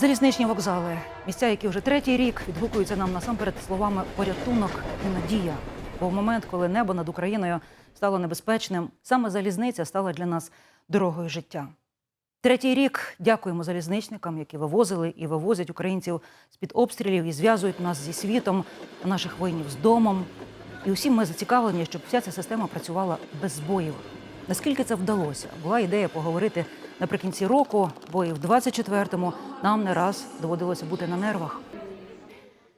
Залізничні вокзали, місця, які вже третій рік відгукуються нам насамперед словами порятунок і надія. Бо в момент, коли небо над Україною стало небезпечним, саме залізниця стала для нас дорогою життя. Третій рік дякуємо залізничникам, які вивозили і вивозять українців з-під обстрілів і зв'язують нас зі світом, наших воїнів з домом. І усі ми зацікавлені, щоб вся ця система працювала без збоїв. Наскільки це вдалося? Була ідея поговорити наприкінці року, бо і в 24-му нам не раз доводилося бути на нервах.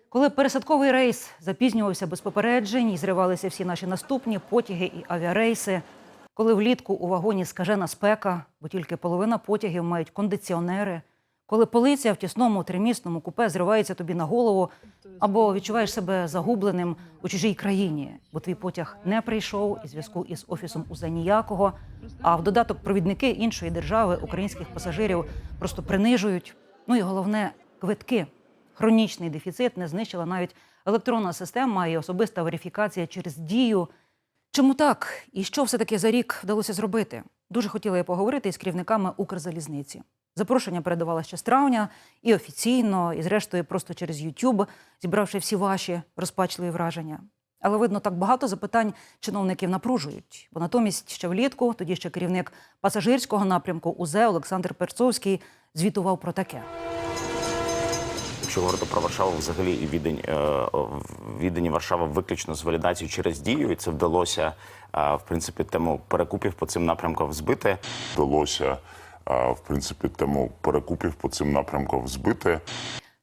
Коли пересадковий рейс запізнювався без попереджень і зривалися всі наші наступні потяги і авіарейси, коли влітку у вагоні скажена спека, бо тільки половина потягів мають кондиціонери, коли полиця в тісному тримісному купе зривається тобі на голову, або відчуваєш себе загубленим у чужій країні, бо твій потяг не прийшов і зв'язку із офісом УЗ ніякого. А в додаток провідники іншої держави українських пасажирів просто принижують. Ну і головне квитки. Хронічний дефіцит не знищила навіть електронна система і особиста верифікація через дію. Чому так? І що все-таки за рік вдалося зробити? Дуже хотіла я поговорити із керівниками Укрзалізниці. Запрошення передавала ще з травня і офіційно, і зрештою просто через YouTube, зібравши всі ваші розпачливі враження. Але видно, так багато запитань чиновників напружують. Бо натомість ще влітку, тоді ще керівник пасажирського напрямку УЗЕ Олександр Перцовський звітував про таке. Якщо говорити про Варшаву, взагалі і відень е, в віддані Варшава виключно з валідацією через дію, і це вдалося е, в принципі тему перекупів по цим напрямкам збити. вдалося в принципі тему перекупів по цим напрямкам збити.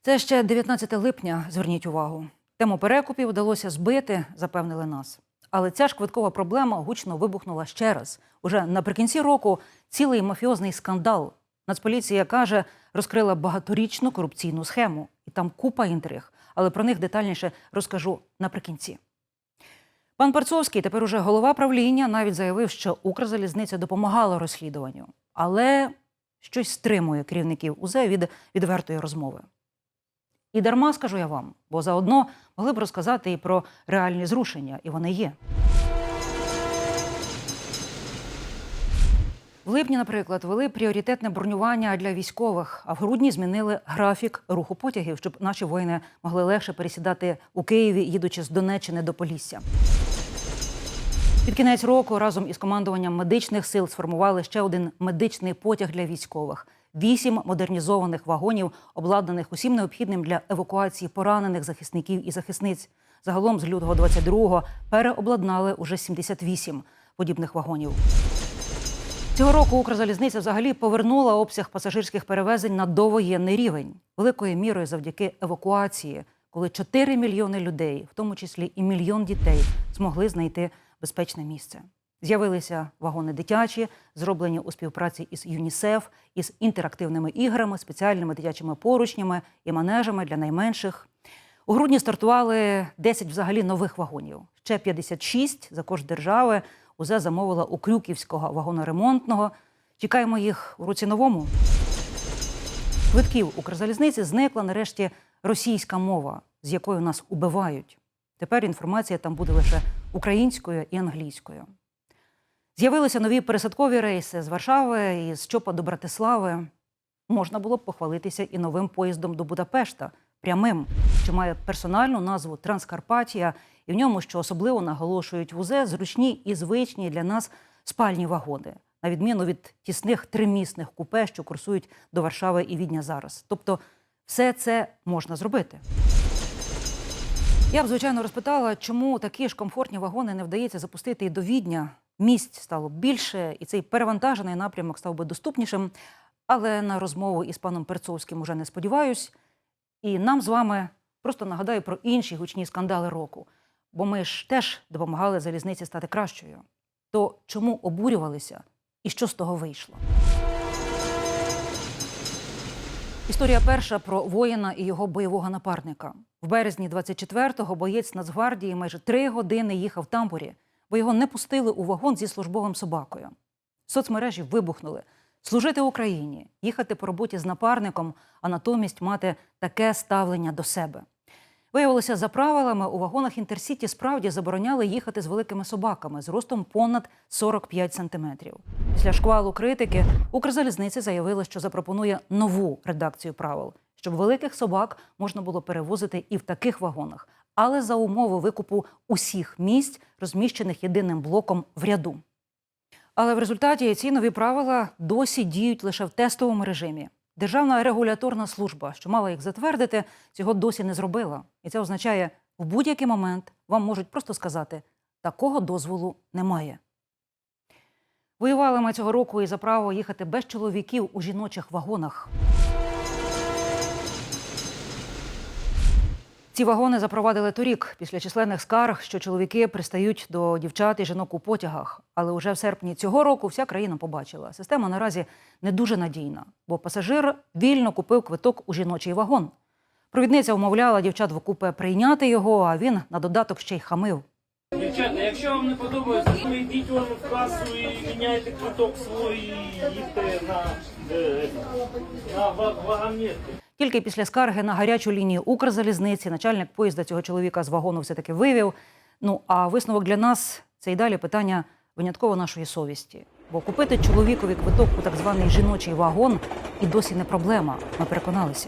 Це ще 19 липня. Зверніть увагу. Тему перекупів вдалося збити, запевнили нас. Але ця ж квиткова проблема гучно вибухнула ще раз. Уже наприкінці року цілий мафіозний скандал. Нацполіція каже, розкрила багаторічну корупційну схему, і там купа інтриг. Але про них детальніше розкажу наприкінці. Пан Парцовський, тепер уже голова правління, навіть заявив, що Укрзалізниця допомагала розслідуванню, але щось стримує керівників УЗЕ від відвертої розмови. І дарма скажу я вам, бо заодно могли б розказати і про реальні зрушення, і вони є. В липні, наприклад, вели пріоритетне бронювання для військових, а в грудні змінили графік руху потягів, щоб наші воїни могли легше пересідати у Києві, їдучи з Донеччини до Полісся. Під кінець року разом із командуванням медичних сил сформували ще один медичний потяг для військових. Вісім модернізованих вагонів, обладнаних усім необхідним для евакуації поранених захисників і захисниць. Загалом з лютого 22-го переобладнали уже 78 подібних вагонів. Цього року Укрзалізниця взагалі повернула обсяг пасажирських перевезень на довоєнний рівень, великою мірою завдяки евакуації, коли 4 мільйони людей, в тому числі і мільйон дітей, змогли знайти безпечне місце. З'явилися вагони дитячі, зроблені у співпраці із ЮНІСЕФ, із інтерактивними іграми, спеціальними дитячими поручнями і манежами для найменших. У грудні стартували 10 взагалі нових вагонів. Ще 56 за кошт держави УЗЕ замовила у Крюківського вагоноремонтного. Чекаємо їх у році новому. Квитків Укрзалізниці зникла нарешті російська мова, з якою нас убивають. Тепер інформація там буде лише українською і англійською. З'явилися нові пересадкові рейси з Варшави і з Чопа до Братислави. Можна було б похвалитися і новим поїздом до Будапешта, прямим, що має персональну назву Транскарпатія, і в ньому, що особливо наголошують в УЗЕ, зручні і звичні для нас спальні вагони, на відміну від тісних тримісних купе, що курсують до Варшави і Відня зараз. Тобто, все це можна зробити. Я б, звичайно, розпитала, чому такі ж комфортні вагони не вдається запустити і до Відня. Місць стало більше, і цей перевантажений напрямок став би доступнішим. Але на розмову із паном Перцовським уже не сподіваюсь. І нам з вами просто нагадаю про інші гучні скандали року. Бо ми ж теж допомагали залізниці стати кращою. То чому обурювалися і що з того вийшло? Історія перша про воїна і його бойового напарника. В березні 24-го боєць Нацгвардії майже три години їхав в тамбурі, бо його не пустили у вагон зі службовим собакою. Соцмережі вибухнули. Служити Україні, їхати по роботі з напарником, а натомість мати таке ставлення до себе. Виявилося, за правилами у вагонах інтерсіті справді забороняли їхати з великими собаками з ростом понад 45 сантиметрів. Після шквалу критики Укрзалізниця заявила, що запропонує нову редакцію правил, щоб великих собак можна було перевозити і в таких вагонах, але за умови викупу усіх місць, розміщених єдиним блоком в ряду. Але в результаті ці нові правила досі діють лише в тестовому режимі. Державна регуляторна служба, що мала їх затвердити, цього досі не зробила. І це означає, в будь-який момент вам можуть просто сказати, такого дозволу немає. Воювали ми цього року і за право їхати без чоловіків у жіночих вагонах. Ці вагони запровадили торік після численних скарг, що чоловіки пристають до дівчат і жінок у потягах. Але уже в серпні цього року вся країна побачила. Система наразі не дуже надійна, бо пасажир вільно купив квиток у жіночий вагон. Провідниця умовляла дівчат в окупе прийняти його, а він на додаток ще й хамив. Дівчата, якщо вам не подобається, то йдіть вон в касу і міняйте квиток і їдьте на, е, на вагонетки. Тільки після скарги на гарячу лінію Укрзалізниці начальник поїзда цього чоловіка з вагону все-таки вивів. Ну а висновок для нас це й далі питання винятково нашої совісті. Бо купити чоловікові квиток у так званий жіночий вагон і досі не проблема. Ми переконалися.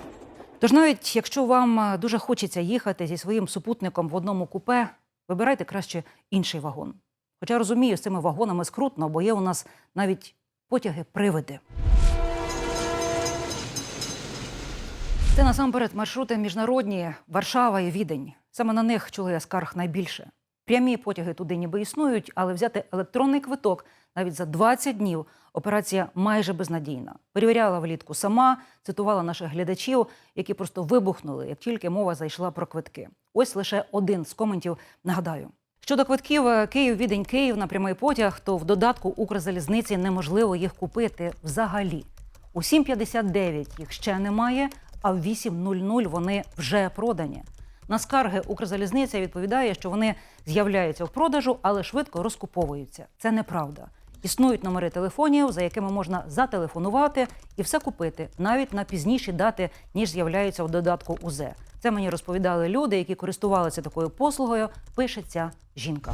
Тож навіть якщо вам е, дуже хочеться їхати зі своїм супутником в одному купе, вибирайте краще інший вагон. Хоча розумію, з цими вагонами скрутно, бо є у нас навіть потяги-привиди. Це насамперед маршрути міжнародні Варшава і Відень. Саме на них чули я скарг найбільше. Прямі потяги туди ніби існують, але взяти електронний квиток навіть за 20 днів операція майже безнадійна. Перевіряла влітку сама, цитувала наших глядачів, які просто вибухнули, як тільки мова зайшла про квитки. Ось лише один з коментів. Нагадаю. Щодо квитків е, Київ, Відень, Київ на прямий потяг, то в додатку Укрзалізниці неможливо їх купити взагалі. У 7.59 їх ще немає, а в 8.00 вони вже продані. На скарги Укрзалізниця відповідає, що вони з'являються в продажу, але швидко розкуповуються. Це неправда. Існують номери телефонів, за якими можна зателефонувати і все купити навіть на пізніші дати, ніж з'являються в додатку УЗ. Це мені розповідали люди, які користувалися такою послугою. Пише ця жінка.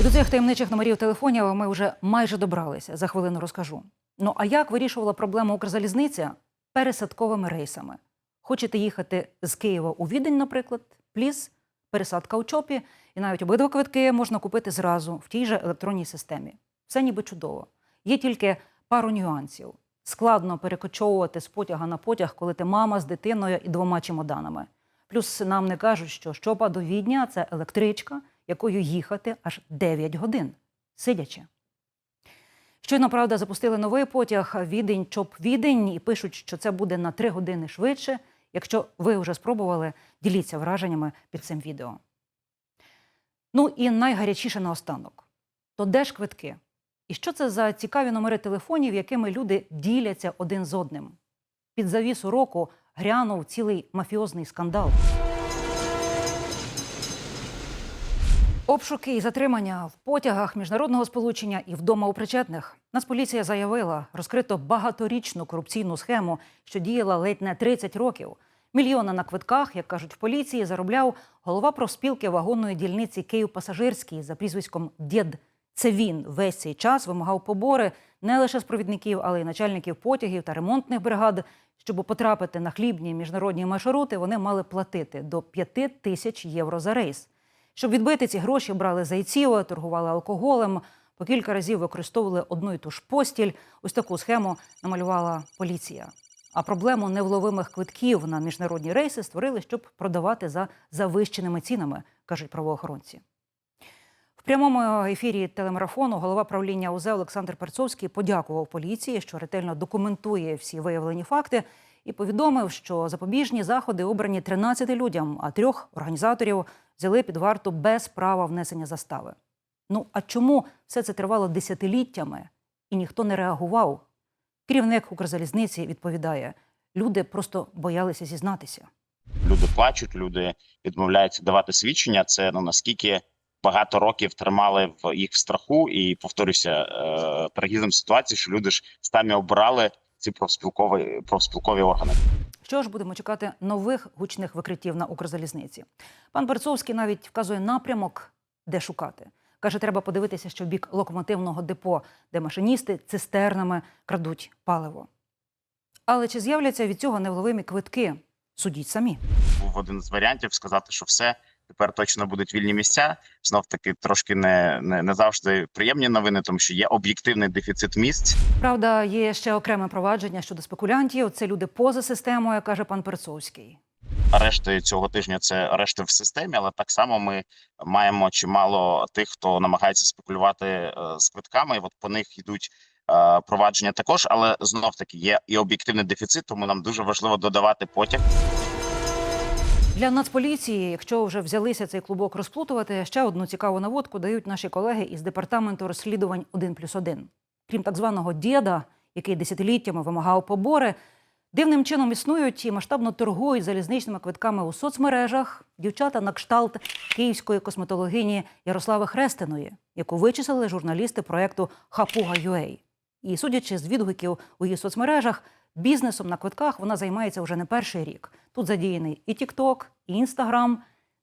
І до цих таємничих номерів телефонів ми вже майже добралися. За хвилину розкажу. Ну а як вирішувала проблему Укрзалізниця? Пересадковими рейсами. Хочете їхати з Києва у Відень, наприклад, пліс, пересадка у ЧОПі, і навіть обидва квитки можна купити зразу в тій же електронній системі. Все ніби чудово. Є тільки пару нюансів. Складно перекочовувати з потяга на потяг, коли ти мама з дитиною і двома чемоданами. Плюс нам не кажуть, що щопа до Відня це електричка, якою їхати аж 9 годин, сидячи. Щойно, правда, запустили новий потяг Відень чоп Відень і пишуть, що це буде на 3 години швидше. Якщо ви вже спробували, діліться враженнями під цим відео. Ну і найгарячіше наостанок. То де ж квитки? І що це за цікаві номери телефонів, якими люди діляться один з одним? Під завісу року грянув цілий мафіозний скандал. Обшуки і затримання в потягах міжнародного сполучення і вдома у причетних. Нацполіція заявила, розкрито багаторічну корупційну схему, що діяла ледь не 30 років. Мільйони на квитках, як кажуть в поліції, заробляв голова профспілки вагонної дільниці Київ Пасажирський за прізвиськом Дєд. Це він весь цей час вимагав побори не лише з провідників, але й начальників потягів та ремонтних бригад. Щоб потрапити на хлібні міжнародні маршрути, вони мали платити до 5 тисяч євро за рейс. Щоб відбити ці гроші, брали зайців, торгували алкоголем, по кілька разів використовували одну і ту ж постіль. Ось таку схему намалювала поліція. А проблему невловимих квитків на міжнародні рейси створили, щоб продавати за завищеними цінами, кажуть правоохоронці. В прямому ефірі телемарафону голова правління УЗ Олександр Перцовський подякував поліції, що ретельно документує всі виявлені факти, і повідомив, що запобіжні заходи обрані 13 людям, а трьох організаторів взяли під варту без права внесення застави. Ну а чому все це тривало десятиліттями і ніхто не реагував? Керівник Укрзалізниці відповідає: люди просто боялися зізнатися. люди плачуть, люди відмовляються давати свідчення. Це ну наскільки багато років тримали в їх в страху, і повторюся е, переїздом ситуації, що люди ж самі обирали ці профспілкові профспілкові органи. Що ж будемо чекати нових гучних викриттів на Укрзалізниці? Пан Берцовський навіть вказує напрямок, де шукати. Каже, треба подивитися, що в бік локомотивного депо, де машиністи цистернами крадуть паливо. Але чи з'являться від цього невловимі квитки? Судіть самі. був один з варіантів сказати, що все тепер точно будуть вільні місця. Знов таки трошки не, не, не завжди приємні новини, тому що є об'єктивний дефіцит місць. Правда, є ще окреме провадження щодо спекулянтів. Це люди поза системою, каже пан Перцовський. Арешти цього тижня це арешти в системі, але так само ми маємо чимало тих, хто намагається спекулювати е, з квитками. І от по них йдуть е, провадження також. Але знов таки є і об'єктивний дефіцит, тому нам дуже важливо додавати потяг. Для Нацполіції, якщо вже взялися цей клубок розплутувати, ще одну цікаву наводку дають наші колеги із департаменту розслідувань 1+,1. Крім так званого діда, який десятиліттями вимагав побори, дивним чином існують і масштабно торгують залізничними квитками у соцмережах дівчата на кшталт київської косметологині Ярослави Хрестиної, яку вичислили журналісти проекту Хапуга.UA. І судячи з відгуків у її соцмережах, бізнесом на квитках вона займається вже не перший рік. Тут задіяний і TikTok, і Instagram.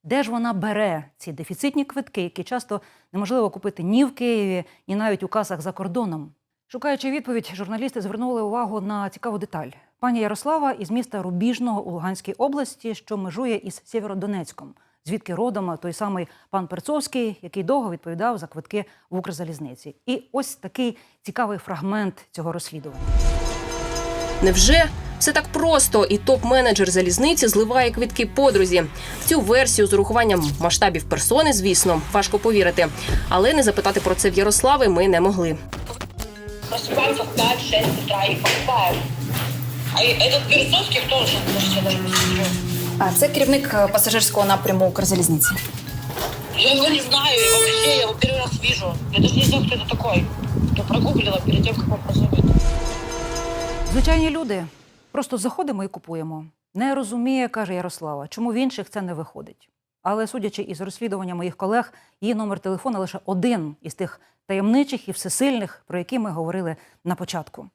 Де ж вона бере ці дефіцитні квитки, які часто неможливо купити ні в Києві, ні навіть у касах за кордоном? Шукаючи відповідь, журналісти звернули увагу на цікаву деталь. Пані Ярослава із міста Рубіжного у Луганській області, що межує із Сєвєродонецьком, звідки родом той самий пан Перцовський, який довго відповідав за квитки в Укрзалізниці. І ось такий цікавий фрагмент цього розслідування. Невже все так просто, і топ-менеджер залізниці зливає квітки подрузі? В цю версію з урахуванням масштабів персони, звісно, важко повірити. Але не запитати про це в Ярослави ми не могли. просыпаемся в 5-6 утра и покупаем. А и этот Березовский кто же? Слушайте, я даже не смотрю. А, Це керівник е, пасажирського напряму Укрзалізниці. Я его не знаю, и вообще я его первый раз вижу. Я даже не знаю, кто это такой. Я прогуглила перед тем, как вам позвонить. Звичайні люди просто заходимо і купуємо. Не розуміє, каже Ярослава, чому в інших це не виходить. Але судячи із розслідування моїх колег, її номер телефона лише один із тих таємничих і всесильних, про які ми говорили на початку.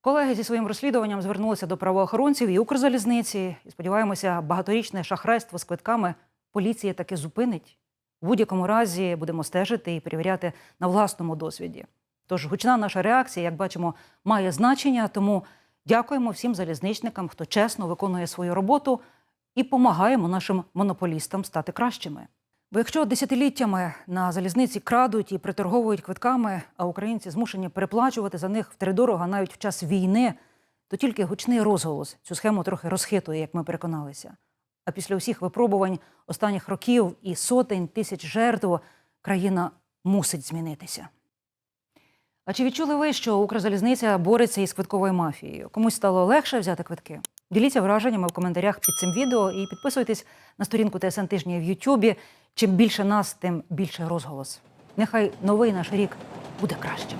Колеги зі своїм розслідуванням звернулися до правоохоронців і Укрзалізниці. І сподіваємося, багаторічне шахрайство з квитками поліція таки зупинить. У будь-якому разі будемо стежити і перевіряти на власному досвіді. Тож гучна наша реакція, як бачимо, має значення. Тому дякуємо всім залізничникам, хто чесно виконує свою роботу і помагаємо нашим монополістам стати кращими. Бо якщо десятиліттями на залізниці крадуть і приторговують квитками, а українці змушені переплачувати за них втридорога навіть в час війни, то тільки гучний розголос цю схему трохи розхитує, як ми переконалися. А після усіх випробувань останніх років і сотень тисяч жертв країна мусить змінитися. А чи відчули ви, що Укрзалізниця бореться із квитковою мафією? Комусь стало легше взяти квитки? Діліться враженнями в коментарях під цим відео і підписуйтесь на сторінку ТСН тижня в Ютубі. Чим більше нас, тим більше розголос. Нехай новий наш рік буде кращим.